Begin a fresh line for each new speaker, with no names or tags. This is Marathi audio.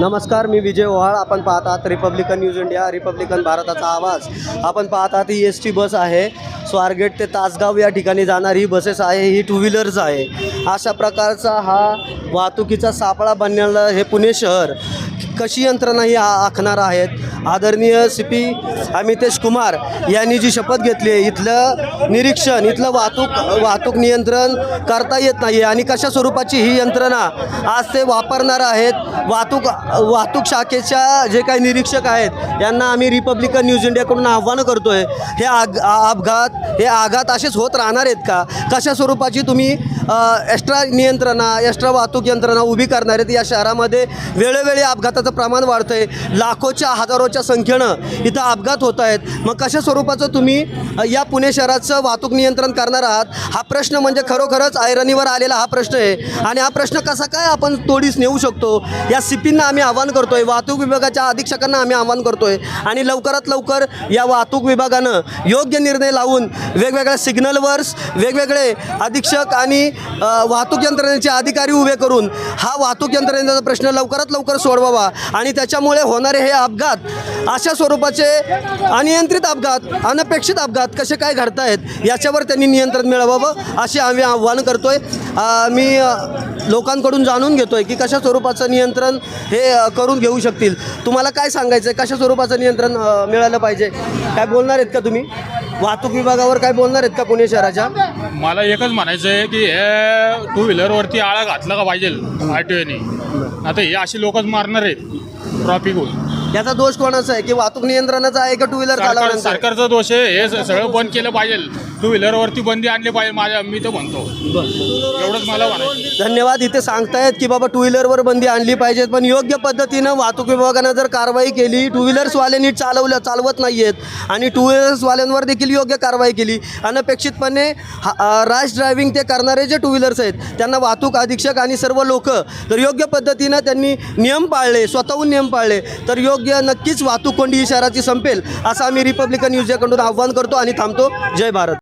नमस्कार मी विजय ओहाळ. आपण पाहत आहात रिपब्लिकन न्यूज इंडिया रिपब्लिकन भारताचा आवाज. आपण पाहत आहात ही एस टी बस आहे. स्वारगेट ते तासगाव या ठिकाणी जाणारी ही बसेस आहे ही टू व्हीलर्स आहे. अशा प्रकारचा हा वाहतुकीचा सापळा बनण्याला हे पुणे शहर. कशी यंत्रणा ही आखणार आहेत? आदरणीय सी पी अमितेश कुमार यांनी जी शपथ घेतली आहे इथलं निरीक्षण इथलं वाहतूक वाहतूक नियंत्रण करता येत नाही आणि कशा स्वरूपाची ही यंत्रणा आज ते वापरणार आहेत? वाहतूक वाहतूक शाखेच्या जे काही निरीक्षक आहेत यांना आम्ही रिपब्लिकन न्यूज इंडियाकडून आव्हानं करतोय. हे आग अपघात हे आघात असेच होत राहणार आहेत का? कशा स्वरूपाची तुम्ही एक्स्ट्रा नियंत्रणा एक्स्ट्रा वाहतूक यंत्रणा उभी करणार आहेत या शहरामध्ये वेळोवेळी अपघाताचं प्रमाण वाढतं आहे लाखोच्या हजारोच्या संख्येनं इथं अपघात होत आहेत. मग कशा स्वरूपाचं तुम्ही या पुणे शहराचं वाहतूक नियंत्रण करणार आहात? हा प्रश्न म्हणजे खरोखरच ऐरणीवर आलेला हा प्रश्न आहे. आणि हा प्रश्न कसा काय आपण तोडीस नेऊ शकतो? या सीपींना आम्ही आवाहन आहे वाहतूक विभागाच्या अधीक्षकांना आम्ही आवाहन आहे आणि लवकरात लवकर या वाहतूक विभागानं योग्य निर्णय लावून वेगवेगळ्या सिग्नलवर्स वेगवेगळे अधीक्षक आणि वाहतूक यंत्रणेचे अधिकारी उभे करून हा वाहतूक यंत्रणेचा प्रश्न लवकरात लवकर सोडवावा आणि त्याच्यामुळे होणारे हे अपघात अशा स्वरूपाचे अनियंत्रित अपघात अनपेक्षित अपघात कसे काय घडतायत याच्यावर त्यांनी नियंत्रण मिळवावं असे आम्ही आव्हान करतोय. मी लोकांकडून जाणून घेतोय की कशा स्वरूपाचं नियंत्रण हे करून घेऊ शकतील. तुम्हाला काय सांगायचं आहे कशा स्वरूपाचं नियंत्रण मिळालं पाहिजे? काय बोलणार आहेत का तुम्ही? वाहतूक विभागावर काय बोलणार आहेत का पुणे शहराच्या?
मला एकच म्हणायचं आहे की हे टू व्हीलरवरती आळा घातला का पाहिजे आर टी ओने आता हे अशी लोकच मारणार आहेत ट्रॉफिक होऊन
याचा दोष कोणाचा आहे? की वाहतूक नियंत्रणाचा आहे का टू व्हीलर
सरकार
चालवण्याचा आहे?
सरकारचा दोष आहे हे सगळं बंद केलं पाहिजे. टू व्हीलरवरती बंदी आणली पाहिजे माझ्या मी तर म्हणतो. एवढंच मला म्हणायचं.
धन्यवाद इथे सांगतायत की बाबा टू व्हीलरवर बंदी आणली पाहिजे पण योग्य पद्धतीनं वाहतूक विभागानं जर कारवाई केली टू व्हीलर्सवाले नीट चालवलं चालवत नाही आहेत आणि टू व्हीलर्सवाल्यांवर देखील योग्य कारवाई केली अनपेक्षितपणे हा- रॅश ड्रायव्हिंग ते करणारे जे टू व्हीलर्स आहेत त्यांना वाहतूक अधीक्षक आणि सर्व लोक तर योग्य पद्धतीनं त्यांनी नियम पाळले स्वतःहून नियम पाळले तर योग्य नक्कीच वाहतूक कोंडी ही शहराची संपेल असं आम्ही रिपब्लिकन न्यूज याकडून आव्हान करतो आणि थांबतो. जय भारत.